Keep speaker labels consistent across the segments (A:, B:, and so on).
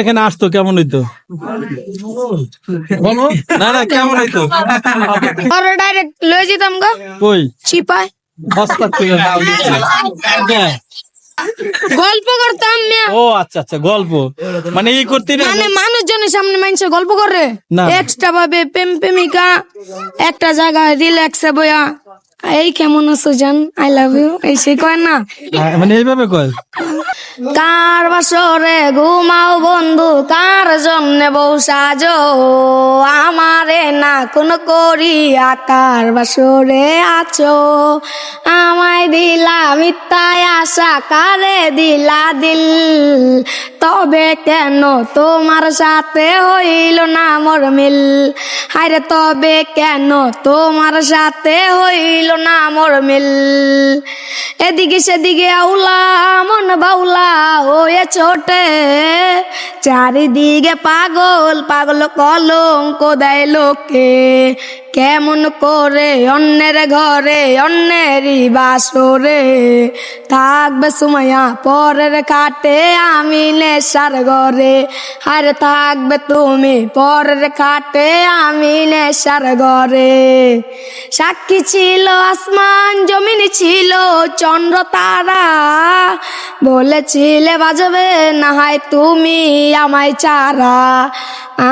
A: এখানে আসতো কেমন হইতো? বলো। না না কেমন হইতো?
B: আর ডাইরেক্ট লয়ে যেতাম গো।
A: কই?
B: চিপায়।
A: হ্যাঁ।
B: গল্প করতাম।
A: ও আচ্ছা আচ্ছা গল্প। মানে এই করতে
B: মানে মানুষজনের সামনে মানুষে গল্প করে।
A: না।
B: এক্সট্রা ভাবে প্রেম প্রেমিকা একটা জায়গায় রিল্যাক্সে বয়া এই কেমন আছো জান? আই লাভ ইউ এই সে কয় না।
A: মানে এইভাবে কয়?
B: কার বাসরে ঘুমাও বন্ধু? কার জন্য বউ সাজো? আমারে না কোন করিয়া কার বাসরে আছো? আমায় দিলা মিথ্যায় আশা, কারে দিলা দিল? তবে কেন তোমার সাথে হইল না মোর মিল? হায়রে, তবে কেন তোমার সাথে হইল না মোর মিল? এদিকে সেদিকে আউলা, মন বাউলা হয়ে ছোটে। চারিদিকে পাগল পাগল কলঙ্ক দেয় লোকে। কেমন করে অন্যের ঘরে, অন্যেরই বাসরে। থাকবে সুমাইয়া পরের কাটে আমি নেশার ঘরে। আর থাকবে তুমি পরের কাটে আমি নেশার ঘরে। সাক্ষী ছিল আসমান, জমিন ছিল চন্দ্র তারা। বলেছিলে বাজবে, না হয় তুমি আমায় চারা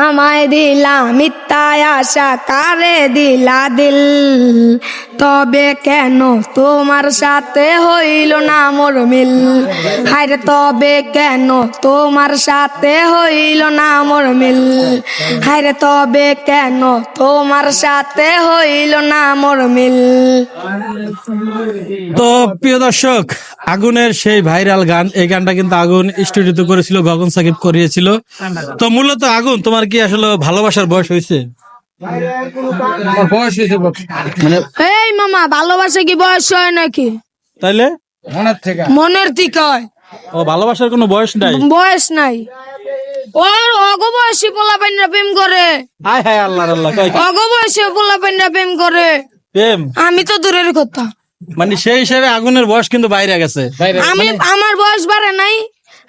B: আমায় দিলা মিথ্যায় আশা, কারে দিলা দিল। তবে কেন তোমার সাথে হইল না মোর মিল? হায়রে, তবে কেন তোমার সাথে হইল না মোর মিল? হায়রে, তবে কেন তোমার সাথে হইল না মোর মিল?
A: তো প্রিয় দর্শক, আগুনের সেই ভাইরাল গান, এই গানটা কিন্তু আগুন স্টুডিওতে করেছিল, গগন সাকিব করিয়েছিল। তো মূলত আগুন, তোমার কি আসলে ভালোবাসার বয়স হয়েছে?
C: বয়স হয়েছে
A: মানে
B: এই মামা ভালোবাসা কি বয়স হয় নাকি?
A: তাইলে?
C: মনের থেকে।
B: মনের দিক হয়।
A: ও ভালোবাসার কোনো বয়স নাই?
B: বয়স নাই। ওর অগবয়সী পোলাপাইনরা প্রেম করে।
A: হায় হায় আল্লাহ আল্লাহ
B: অগবয়সী পোলাপাইনরা প্রেম করে।
A: প্রেম?
B: আমি তো দূরের কথা।
A: মানে সেই হিসাবে আগুনের বয়স কিন্তু বাইরে গেছে।
B: আমি আমার বয়স বাড়ে নাই।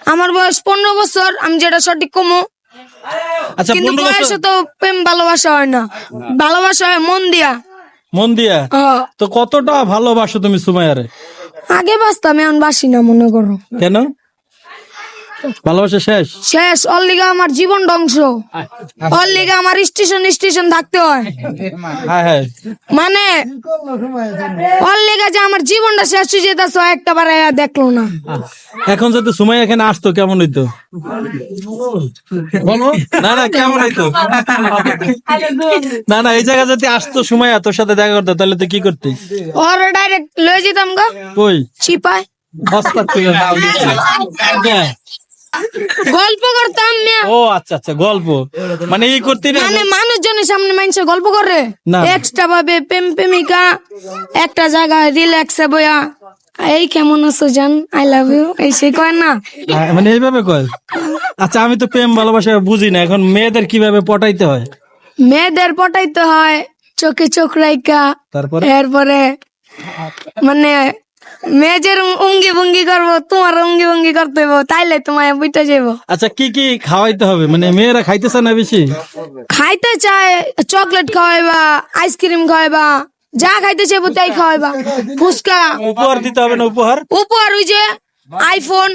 B: আমার বয়স পনেরো বছর। আমি যেটা সঠিক কমো।
A: আচ্ছা
B: কিন্তু বয়সে তো প্রেম ভালোবাসা হয় না। ভালোবাসা হয় মন দিয়া।
A: মন দিয়া। তো কতটা ভালোবাসো তুমি সুমাইয়ারে?
B: আগে বাসতাম এখন বাসি না মনে করো।
A: কেন? ভালোবাসা শেষ?
B: শেষ অল্লিগা আমার জীবন ধ্বংস। অল্লিগা আমার স্টেশন স্টেশন থাকতে হয়।
A: হ্যাঁ হ্যাঁ।
B: মানে অল্লিগা যে আমার জীবনটা শেষ হয়ে যেতেছে একটা বার দেখল না।
A: এখন যদি সময় এখানে আসতো কেমন হইতো?
C: বলো।
A: না না কেমন হইতো? না না এই জায়গা যদি আসতো সময় তোর সাথে দেখা করতো তাহলে তুই কি করতি?
B: ওর ডাইরেক্ট লয়ে যেতাম গো।
A: কই?
B: চিপায় গল্প করতাম
A: ও আচ্ছা আচ্ছা গল্প। মানে এই করতে
B: মানে মানুষজনের সামনে মানুষে গল্প করে। এক্সট্রা ভাবে প্রেম প্রেমিকা একটা জায়গায় রিল্যাক্সে বয়া এই কেমন আছো জান? আই লাভ ইউ এই সে কয় না।
A: হ্যাঁ, মানে এইভাবে কয়? আচ্ছা আমি তো প্রেম ভালোবাসা বুঝি না। এখন মেয়েদের কীভাবে পটাইতে হয়?
B: মেয়েদের পটাইতে হয় চোখে চোখ রাইকা
A: তারপরে?
B: এরপরে মানে মেয়েদের উঙ্গি ভঙ্গি করব তোমার উঙ্গি ভঙ্গি করতে হইব তাইলে তোমায় বুঝতে যাব
A: আচ্ছা কি কি খাওয়াইতে হবে? মানে মেয়েরা খাইতেছে না বেশি?
B: খাইতে চায় চকলেট খাওয়াইবা আইসক্রিম খাওয়াইবা যা খাইতে চাইব তাই খাওয়াইবা। ফুচকা।
A: উপহার দিতে হবে না উপহার?
B: উপর ওই যে আইফোন।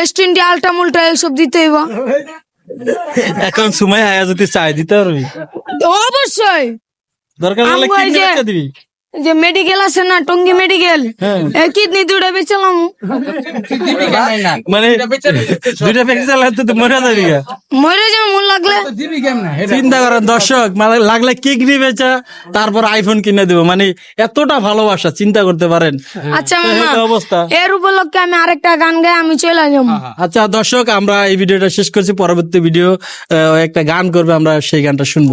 B: এস টোয়েন্টি আলট্রা মুলট্রা এইসব দিতে হইব।
A: এখন সময় আয়া যদি চাই দিতে পারবি?
B: অবশ্যই।
A: দরকার হলে বাচ্চা দিবি।
B: যে মেডিকেল আছে না টঙ্গি মেডিকেল
A: হ্যাঁ।
B: কিডনি দুটা বেচালাম
A: মানে প্যাকেজ চালাতে তো মরে যাবি
B: মরে যাব মন লাগলে।
A: চিন্তা করেন দর্শক মানে লাগলে কিডনি বেচা তারপর আইফোন কিনে দেবো। মানে এতটা ভালোবাসা চিন্তা করতে পারেন।
B: আচ্ছা মামা
A: তো অবস্থা।
B: এর উপলক্ষে আমি আরেকটা গান গাই আমি চলে যাব।
A: আচ্ছা দর্শক আমরা এই ভিডিওটা শেষ করছি। পরবর্তী ভিডিও একটা গান করবে আমরা সেই গানটা শুনব।